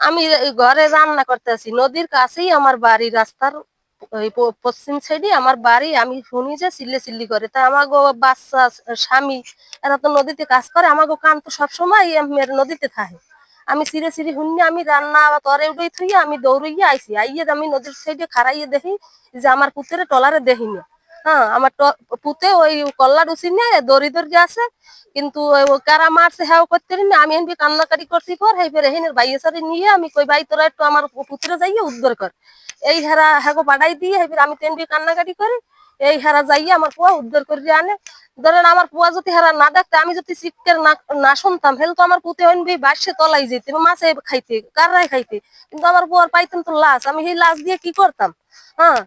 আমি ঘরে রান্না করতে আছি নদীর কাছেই আমার বাড়ি, রাস্তার পশ্চিম সাইডে আমার বাড়ি। আমি শুনি যে চিল্লে চিল্লি করে। তা আমাগো বাচ্চা, স্বামী, এরা তো নদীতে কাজ করে। আমাগো কান তো সবসময় নদীতে থাকে। আমি সিরে সিরে শুনি আমি রান্না বা তরে উঠে থুই আমি দৌড়িয়ে আইসি আইয়ে আমি নদীর সাইডে খারাইয়ে দেখি যে আমার পুতেরে টলারে দেখিনি। হ্যাঁ আমার পুতে ওই কল্লা ডুসি নিয়ে দড়ি দড়ি আছে, কিন্তু কারা মারছে হ্যাঁ করতে পারিনি। আমি এমনি কান্নাকাটি করছি পর হেই ফের হেনের বাইয়ে সাথে নিয়ে আমি কই, ভাই, তোরা একটু আমার পুত্রে যাইয়ে উদ্ধার কর। এই হেরা হ্যাগো বাড়াই দিয়ে হেই ফের আমি তেমনি কান্নাকাটি করি, এই হেরা যাইয়ে আমার পুয়া উদ্ধার করে আনে। ধরেন আমার পুয়া যদি হেরা না দেখতে, আমি যদি শিক্ষের না না শুনতাম, হেলে তো আমার পুতে হইন বাসে তলাই যেতে মাছে খাইতে, কাররাই খাইতে। কিন্তু আমার পুয়ার পাইতাম তো লাশ, আমি সেই লাশ দিয়ে কি করতাম? হ্যাঁ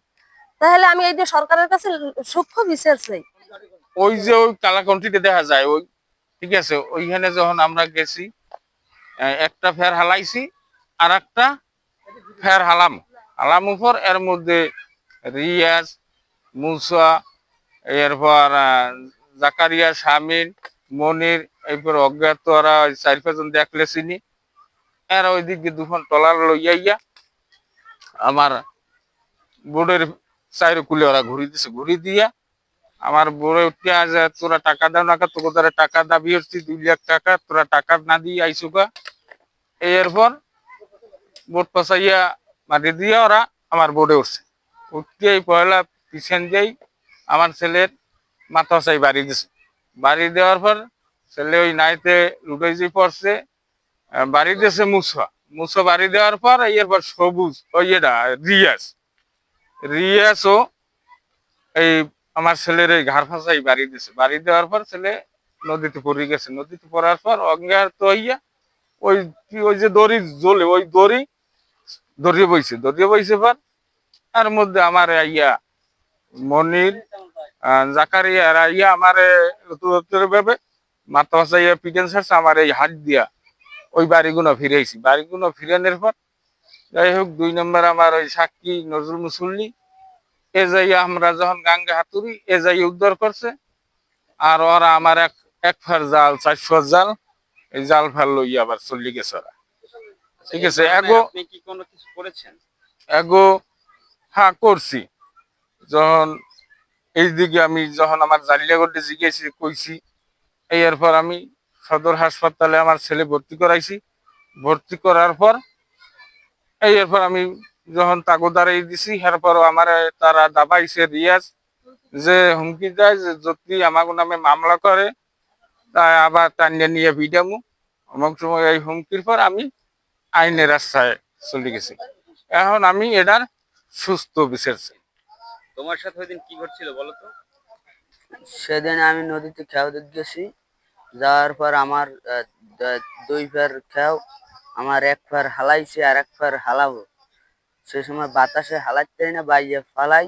তাহলে আমি এই যে সরকারের কাছে সূক্ষ্ম বিচার চাই ওই যে ওই কালাকন্টিতে দেখা যায়, ওই ঠিক আছে, ওইখানে যখন আমরা গেছি একটা ফের হালাইছি আর একটা ফের হালাম। হালাম উপর, এর মধ্যে রিয়াজ, মুসা, এরপর জাকারিয়া, শামিন, মনির, এরপর অজ্ঞাত ওরা ওই চার পাঁচজন দেখলে চিনি। এরা ওই দিকে দুখন টলার লইয়া আমার বোর্ডের চাইরে কুলে ওরা ঘুরি দিছে। ঘুরি দিয়া আমার বড় উঠিয়া যে, তোরা টাকা দাও না তোকে তারা টাকা দাবি হচ্ছি দুই লাখ টাকা, তোরা টাকা না দিয়ে আইসো গা এরপর বোট পাশাইয়া মাটি দিয়ে ওরা আমার বোর্ডে উঠছে। উঠতে পয়লা পিছন দিয়েই আমার ছেলের মাথা চাই বাড়ি দিছে। বাড়ি দেওয়ার পর ছেলে ওই নাইতে লুটাই যে পড়ছে বাড়ি দিয়েছে মুসা। মুসা বাড়ি দেওয়ার পর এরপর সবুজ, ওই এটা, রিয়াজ। রিয়াজও এই আমার ছেলের এই ঘাড় ফাঁসাই বাড়ি দিছে। বাড়ি দেওয়ার পর ছেলে নদীতে পড়ে গেছে। নদীতে পড়ার পর অজ্ঞাত তো হইয়া ওই ওই যে দড়ি জ্বলে, ওই দড়ি দড়িয়ে বইছে। দড়িয়ে বইছে পর তার মধ্যে আমার ইয়া মনির জাকারিয়া ইয়া আমার ভাবে মাথা ফাঁসাইয়া পিকেন সারছে, আমার এই হাত দিয়া ওই বাড়িগুলো ফিরেছি বাড়িগুলো ফিরানোর পর যাই হোক দুই নম্বর আমার ওই সাক্ষী নজরুল মুসল্লি। এ যাই আমরা যখন গাঙ্গে হাতুড়ি এ যাই উদ্ধার করছে। আর ওরা আমার এক এক ফার জাল চারশো জাল এই জাল ফার লই আবার চল্লি গেছে ওরা। ঠিক আছে এগো কি কোনো কিছু করেছেন? এগো হ্যাঁ করছি। যখন এই দিকে আমি যখন আমার জালিয়াগড়ে জিজ্ঞেসি কইছি এরপর আমি সদর হাসপাতালে আমার ছেলে ভর্তি করাইছি। ভর্তি করার পর এই এরপর আমি যখন তাগোদারাই দিছি এরপর আমার তারা দাবাইছে রিয়াজ যে হুমকি দেয় যে যদি আমার নামে মামলা করে তাই আবার টানিয়ে নিয়ে ভিডামু অমুক সময় এই হুমকির পর আমি আইনের রাস্তায় চলে গেছি। এখন আমি এটার সুস্থ বিচার চাই। তোমার সাথে ওই দিন কি ঘটছিল বলো তো? সেদিন আমি নদীতে খেয়াও দিতে গেছি যাওয়ার পর আমার দুই ফের খেয়াও আমার এক ফের হালাইছে আর এক ফের হালাবো। সে সময় বাতাসে হালাইতে না বাইয়ে ফালাই।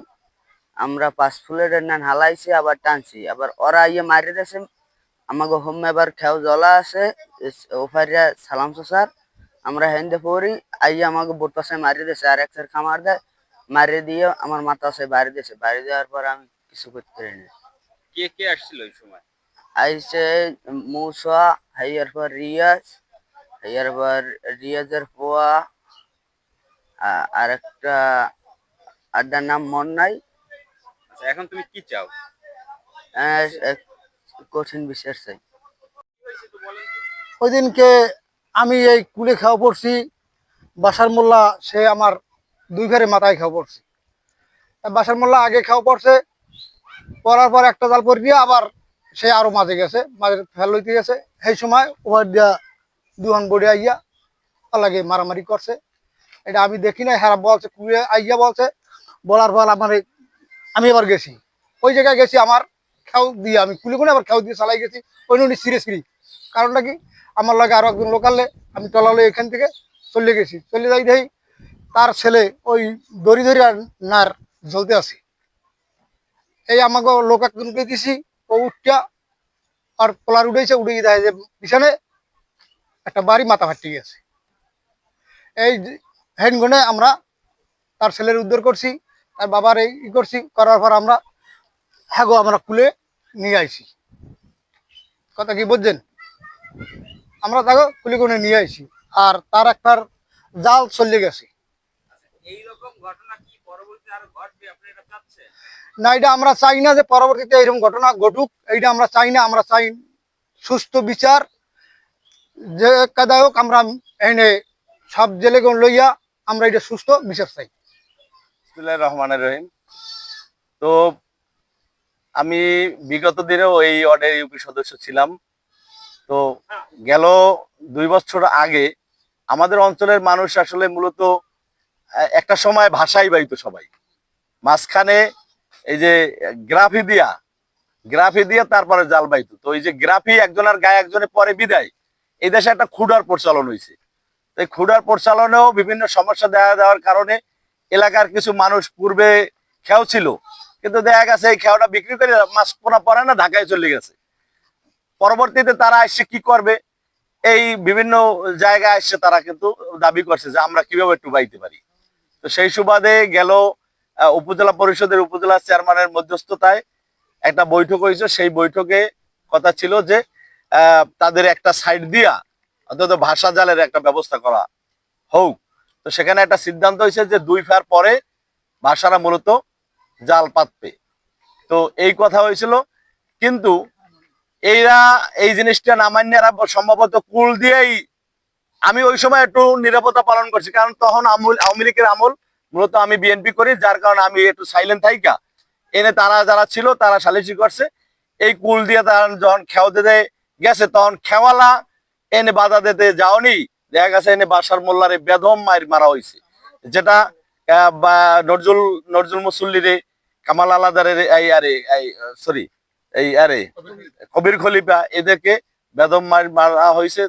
আমরা পাঁচ ফুলের নান হালাইছি আবার টানছি। আবার ওরা ইয়ে মারি দিয়েছে। আমাকে হোম এবার খেয়াও জলা আছে। ওফারিয়া সালাম স্যার। আমরা হেন্দে পড়ি আইয়ে আমাকে বোট পাশে মারি দিয়েছে আর এক ফের খামার দেয়। মারি দিয়ে আমার মাথা সে বাড়ি দিয়েছে। বাড়ি দেওয়ার পর আমি কিছু করতে পারিনি কে কে আসছিল ওই সময়? আইসে মুসা হাইয়ার পর রিয়াজ। হাইয়ার রিয়াজের পোয়া আর একটা আড্ডার নাম মন নাই আচ্ছা এখন তুমি কি চাও? কঠিন বিচার চাই। ওই দিনকে আমি এই কুলে খাওয়া পড়ছি বাসার মোল্লা সে আমার দুই ঘরে মাথায় খাওয়া পড়ছে। বাসার মোল্লা আগে খাওয়া পড়ছে পড়ার পর একটা জাল পর দিয়ে আবার সে আরও মাঝে গেছে মাঝে ফেল লইতে গেছে। সেই সময় ওভার দিয়া দুহান বড়ে আইয়া লাগে মারামারি করছে। এটা আমি দেখি না হেরা বলছে কুড়ে আইয়া বলছে। বলার পর আমার আমি এবার গেছি। ওই জায়গায় গেছি আমার খেউ দিয়ে, আমি কুলি কোনে আবার খেউ দিয়ে চালাই গেছি। ওই নুনি সিরে সিরি কারণটা কি? আমার লাগে আরও একজন লোকালে আমি টলালে এখান থেকে চলে গেছি। চলে যাই দেখি তার ছেলে ওই দড়ি ধরে আর নার জ্বলতে আছে। এই আমাকে লোক একজনকে দিছি, ও উঠটা আর পোলার উঠেছে উঠে দেখে যে পিছনে একটা বাড়ি মাথা ফাটি গেছে। এই হ্যান্ডগুনে আমরা তার ছেলের উদ্ধার করছি তার বাবার এই ই করছি করার পর আমরা হ্যাঁ গো আমরা কুলে নিয়ে আইছি। কথা কি বুঝছেন? আমরা তাকে কুলি করে নিয়ে আইছি আর তার একটার জাল চলে গেছে। না এটা আমরা চাই না যে পরবর্তীতে এরকম ঘটনা ঘটুক। এইটা আমরা চাই না আমরা চাই সুস্থ বিচার যে কাদা হোক আমরা এনে সব জেলেগুলো লইয়া আমরা এটা সুস্থ বিচার চাই। রহমানের রহিম। তো আমি বিগত দিনেও এই ওয়ার্ডের ইউপি সদস্য ছিলাম। তো গেল দুই বছর আগে আমাদের অঞ্চলের মানুষ আসলে মূলত একটা সময় ভাষাই বাইত সবাই। মাঝখানে এই যে গ্রাফি দিয়া গ্রাফি দিয়া তারপরে জাল বাইতো। তো এই যে গ্রাফি একজনের গায়ে একজনের পরে বিদায় এই দেশে একটা ক্ষুডার প্রচলন হয়েছে এই ক্ষুডার প্রচলনেও বিভিন্ন সমস্যা দেখা দেওয়ার কারণে এলাকার কিছু মানুষ পূর্বে খেয়াও ছিল, কিন্তু দেখা গেছে এই খেয়াটা বিক্রি করে মাছ পোনা পরে না ঢাকায় চলে গেছে। পরবর্তীতে তারা এসে কি করবে? এই বিভিন্ন জায়গায় এসে তারা কিন্তু দাবি করছে যে আমরা কীভাবে একটু পারি। তো সেই সুবাদে গেল উপজেলা পরিষদের উপজেলা চেয়ারম্যানের মধ্যস্থতায় একটা বৈঠক হয়েছে। সেই বৈঠকে কথা ছিল যে তাদের একটা সাইড দিয়া, অন্তত ভাষা জালের একটা ব্যবস্থা করা হোক। তো সেখানে একটা সিদ্ধান্ত হয়েছে যে দুই ফের পরে ভাষারা মূলত জাল পাতবে। তো এই কথা হয়েছিল। কিন্তু এইরা এই জিনিসটা নামান্যারা সম্ভবত কুল দিয়েই আমি ওই সময় একটু নিরাপত্তা পালন করছি, কারণ তখন আমুল আওয়ামী লীগের আমল মূলত আমি বিএনপি করি, যার কারণে আমি একটু সাইলেন্ট থাইকা। এনে তারা যারা ছিল, তারা সালিসি করছে। এই কুল দিয়ে তারা যখন খেও দিতে গেছে তখন খেওয়ালা, এনে বাধা দিতে যাওনি। দেখা গেছে এনে বাসার মোল্লারে বেদম মায়ের মারা হয়েছে যেটা নজরুল নজরুল মুসল্লিরে, কামাল আলাদারের এই, আরে, এই সরি এই, আরে, কবির খলিফা, এদেরকে বেদম মার মারা হয়েছে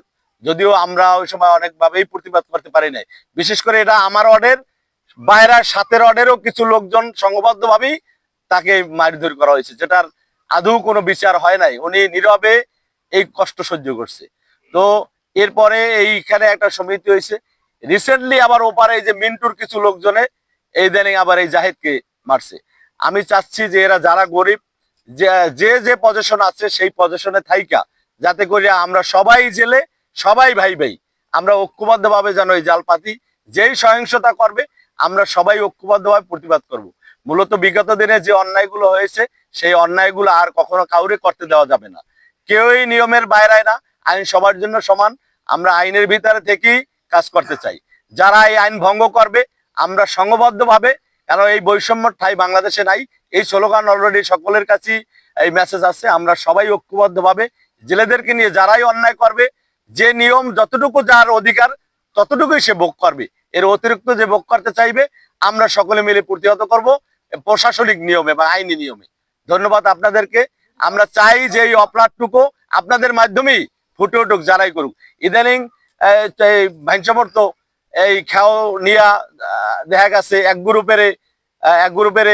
যদিও আমরা ওই সময় অনেকভাবেই প্রতিবাদ করতে পারি নাই। বিশেষ করে এটা আমার অর্ডের বাইরের সাতের অর্ডেরও কিছু লোকজন সংঘবদ্ধ ভাবেই তাকে মারধর করা হয়েছে, যেটার আদৌ কোনো বিচার হয় নাই। উনি নীরবে এই কষ্ট সহ্য করছে। তো এরপরে এইখানে একটা সমিতি হয়েছে। রিসেন্টলি আবার ওপারে এই যে মিন্টুর কিছু লোকজনে এই দেনে আবার এই জাহেদকে মারছে। আমি চাচ্ছি যে এরা যারা গরিব, যে যে পজিশন আছে সেই পজিশনে থাইকা, যাতে করে আমরা সবাই জেলে সবাই ভাই ভাই আমরা ঐক্যবদ্ধ ভাবে যেন এই জাল পাতি যেই সহিংসতা করবে, আমরা সবাই ঐক্যবদ্ধ ভাবে প্রতিবাদ করব। মূলত বিগত দিনে যে অন্যায়গুলো হয়েছে, সেই অন্যায়গুলো আর কখনো কাউরে করতে দেওয়া যাবে না। কেউই নিয়মের বাইরে না, আইন সবার জন্য সমান। আমরা আইনের ভিতরে থেকেই কাজ করতে চাই। যারা এই আইন ভঙ্গ করবে, আমরা সংঘবদ্ধ ভাবে কারণ এই বৈষম্য ঠাই বাংলাদেশে নাই। এই স্লোগান অলরেডি সকলের কাছেই এই মেসেজ আছে। আমরা সবাই ঐক্যবদ্ধ ভাবে জেলেদেরকে নিয়ে যারাই অন্যায় করবে, যে নিয়ম যতটুকু যার অধিকার, ততটুকুই সে ভোগ করবে। এর অতিরিক্ত যে ভোগ করতে চাইবে, আমরা সকলে মিলে প্রতিহত করব, প্রশাসনিক নিয়মে বা আইনি নিয়মে। ধন্যবাদ আপনাদেরকে। আমরা চাই যে এই অপরাধটুকু আপনাদের মাধ্যমেই ফুটে উঠুক, যারাই করুক। ইদানিং ভাইনসমর্থ এই খেয়াও নিয়া দেখা গেছে, এক গ্রুপের এক গ্রুপের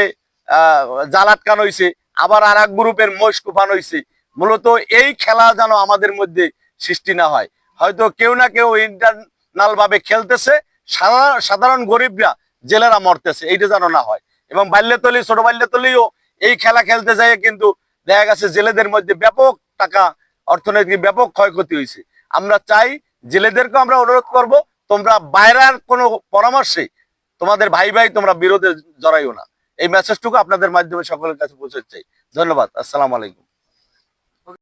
জাল আটকানো হয়েছে আবার আর এক গ্রুপের মোষ কুফান হয়েছে মূলত এই খেলা যেন আমাদের মধ্যে সৃষ্টি না হয়। হয়তো কেউ না কেউ ইন্টারনাল ভাবে খেলতেছে সাধারণ গরিবরা জেলেরা মরতেছে, এইটা যেন না হয়। এবং বাল্যতলি, ছোট বাল্যতলিও এই খেলা খেলতে যায় কিন্তু দেখা গেছে জেলেদের মধ্যে ব্যাপক টাকা, অর্থনৈতিক ব্যাপক ক্ষয়ক্ষতি হয়েছে। আমরা চাই জেলেদেরকে আমরা অনুরোধ করব, তোমরা বাইরের কোনো পরামর্শে তোমাদের ভাই ভাই তোমরা বিরোধে জড়াইও না। এই মেসেজটুকু আপনাদের মাধ্যমে সকলের কাছে পৌঁছে চাই। ধন্যবাদ, আসসালাম আলাইকুম।